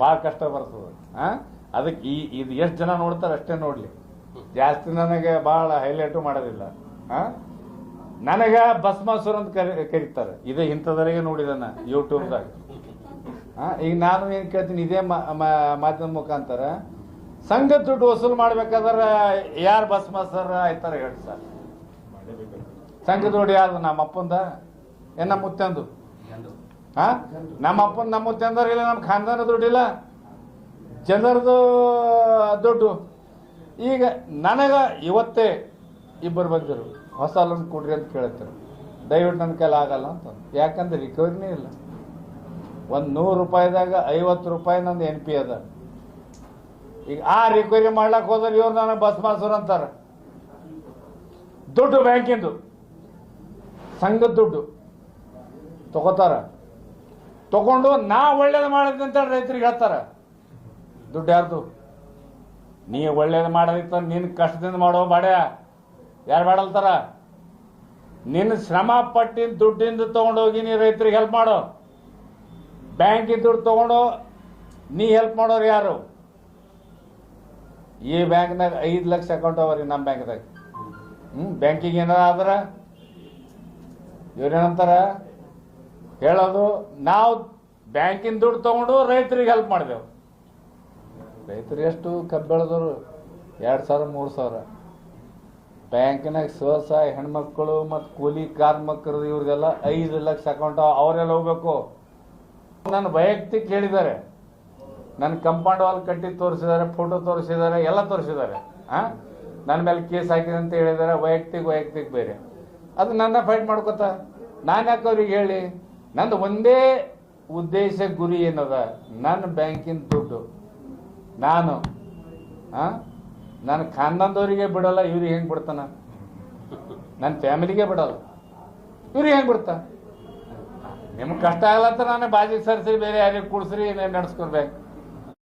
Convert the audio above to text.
ಭಾಳ ಕಷ್ಟ ಬರ್ತದೆ ಹಾಂ ಅದಕ್ಕೆ ಈ ಇದು ಎಷ್ಟು ಜನ ನೋಡ್ತಾರೆ ಅಷ್ಟೇ ನೋಡಲಿ. ಜಾಸ್ತಿ ನನಗೆ ಭಾಳ ಹೈಲೈಟು ಮಾಡೋದಿಲ್ಲ. ಹಾಂ ನನಗೆ ಭಸ್ಮಾಸುರ ಅಂತ ಕರಿ ಕರೀತಾರೆ. ಇದೇ ಇಂಥದ್ರಿಗೆ ನೋಡಿದಾನ ಯೂಟ್ಯೂಬ್ದಾಗ ಹಾಂ ಈಗ ನಾನು ಏನು ಕೇಳ್ತೀನಿ, ಇದೇ ಮಾಧ್ಯಮ ಮುಖಾಂತರ ಸಂಘ ದುಡ್ಡು ವಸೂಲು ಮಾಡ್ಬೇಕಾದ್ರೆ ಯಾರು ಭಸ್ಮಾಸುರ ಆಯ್ತಾರೆ ಹೇಳಿ ಸರ್. ಸಂಘ ದುಡ್ಡು ಯಾರ್ದು? ನಮ್ಮ ಅಪ್ಪಂದ ಏನ್ ಮುತ್ತಂದು ಹಾ ನಮ್ಮ ಅಪ್ಪನ ನಮ್ಮ ಮುತ್ತಂದರ್ ಇಲ್ಲ ನಮ್ಮ ಖಾನ್ದಾನ ದುಡ್ಡಿಲ್ಲ. ಜನರದು ದುಡ್ಡು. ಈಗ ನನಗ ಇವತ್ತೇ ಇಬ್ಬರು ಬಂದಿರು. ಹೊಸ ಲೋನ್ ಕೊಡ್ರಿ ಅಂತ ಕೇಳ್ತಾರೆ. ದಯವಿಟ್ಟು ನನ್ನ ಕೈಲಿ ಆಗಲ್ಲ ಅಂತ ಯಾಕಂದ್ರೆ ರಿಕವರಿನೇ ಇಲ್ಲ. ಒಂದು ನೂರು ರೂಪಾಯಿದಾಗ ಐವತ್ತು ರೂಪಾಯಿ ನಂದು ಎನ್ ಪಿ ಅದ. ಈಗ ಆ ರಿಕವರಿ ಮಾಡ್ಲಕ್ಕೆ ಹೋದ್ರೆ ಇವ್ರು ನನಗೆ ಬಸ್ ಮಾಸರು ಅಂತಾರೆ. ದುಡ್ಡು ಬ್ಯಾಂಕಿಂದು. ಸಂಘದ ದುಡ್ಡು. ತಗೋತಾರ. ತಗೊಂಡು ನಾ ಒಳ್ಳೇದು ಮಾಡಿದ್ದೆ ಅಂತ ರೈತರಿಗೆ ಹೇಳ್ತಾರೆ. ದುಡ್ಡು ಯಾರ್ದು? ನೀ ಒಳ್ಳೇದು ಮಾಡೋದಿತ್ತ ನಿನ್ನ ಕಷ್ಟದಿಂದ ಮಾಡೋ ಬಾಡ್ಯ. ಯಾರು ಮಾಡಲ್ತಾರ ನಿನ್ನ ಶ್ರಮ ಪಟ್ಟಿನ ದುಡ್ಡಿಂದ ತಗೊಂಡೋಗಿ ನೀ ರೈತರಿಗೆ ಹೆಲ್ಪ್ ಮಾಡೋ. ಬ್ಯಾಂಕಿನ ದುಡ್ಡು ತಗೊಂಡು ನೀ ಹೆಲ್ಪ್ ಮಾಡೋರು ಯಾರು? ಈ ಬ್ಯಾಂಕ್ನಾಗ ಐದು ಲಕ್ಷ ಅಕೌಂಟ್ ಅವ್ರಿ ನಮ್ಮ ಬ್ಯಾಂಕ್ದಾಗ. ಹ್ಞೂ ಬ್ಯಾಂಕಿಗೆ ಏನಾರ ಆದ್ರೆ ಇವ್ರೇನಂತಾರ ಹೇಳೋದು, ನಾವು ಬ್ಯಾಂಕಿನ ದುಡ್ಡು ತಗೊಂಡು ರೈತರಿಗೆ ಹೆಲ್ಪ್ ಮಾಡಿದೆವು. ರೈತರು ಎಷ್ಟು ಕಬ್ಬು ಬೆಳೆದವರು ಎರಡು ಸಾವಿರ, ಮೂರು ಸಾವಿರ. ಬ್ಯಾಂಕಿನಾಗ ಸ್ವಸಹಾಯ ಹೆಣ್ಮಕ್ಳು ಮತ್ತು ಕೂಲಿ ಕಾರ್ಮಿಕರು ಇವ್ರಿಗೆಲ್ಲ ಐದು ಲಕ್ಷ ಅಕೌಂಟ್ ಅವರೆಲ್ಲ ಹೋಗ್ಬೇಕು. ನನ್ನ ವೈಯಕ್ತಿಕ ಹೇಳಿದ್ದಾರೆ. ನನ್ನ ಕಂಪೌಂಡ್ ವಾಲ್ ಕಟ್ಟಿ ತೋರಿಸಿದ್ದಾರೆ ಫೋಟೋ ತೋರಿಸಿದ್ದಾರೆ, ಎಲ್ಲ ತೋರಿಸಿದ್ದಾರೆ. ಹಾಂ ನನ್ನ ಮೇಲೆ ಕೇಸ್ ಹಾಕಿದೆ ಅಂತ ಹೇಳಿದ್ದಾರೆ. ವೈಯಕ್ತಿಕ ವೈಯಕ್ತಿಕ ಬೇರೆ. ಅದು ನನ್ನ ಫೈಟ್ ಮಾಡ್ಕೋತ. ನಾನು ಯಾಕೆ ಅವ್ರಿಗೆ ಹೇಳಿ? ನಂದು ಒಂದೇ ಉದ್ದೇಶ ಗುರಿ ಏನದ? ನನ್ನ ಬ್ಯಾಂಕಿನ ದುಡ್ಡು. ನಾನು ಹಾಂ ನನ್ನ ಖಾನಂದವರಿಗೆ ಬಿಡಲ್ಲ, ಇವ್ರಿಗೆ ಹೆಂಗೆ ಬಿಡ್ತಾನ? ನನ್ನ ಫ್ಯಾಮಿಲಿಗೆ ಬಿಡಲ್ಲ. ಇವ್ರಿಗೆ ಹೆಂಗೆ ಬಿಡ್ತಾ? ನಿಮ್ಗೆ ಕಷ್ಟ ಆಗಲ್ಲ ಅಂತ ನಾನು ಬಾಜಿ ಸರಿಸಿ, ಬೇರೆ ಯಾರಿಗೆ ಕೂಡಿಸ್ರಿ ನಡೆಸ್ಕೊಡ್ಬೇಕು?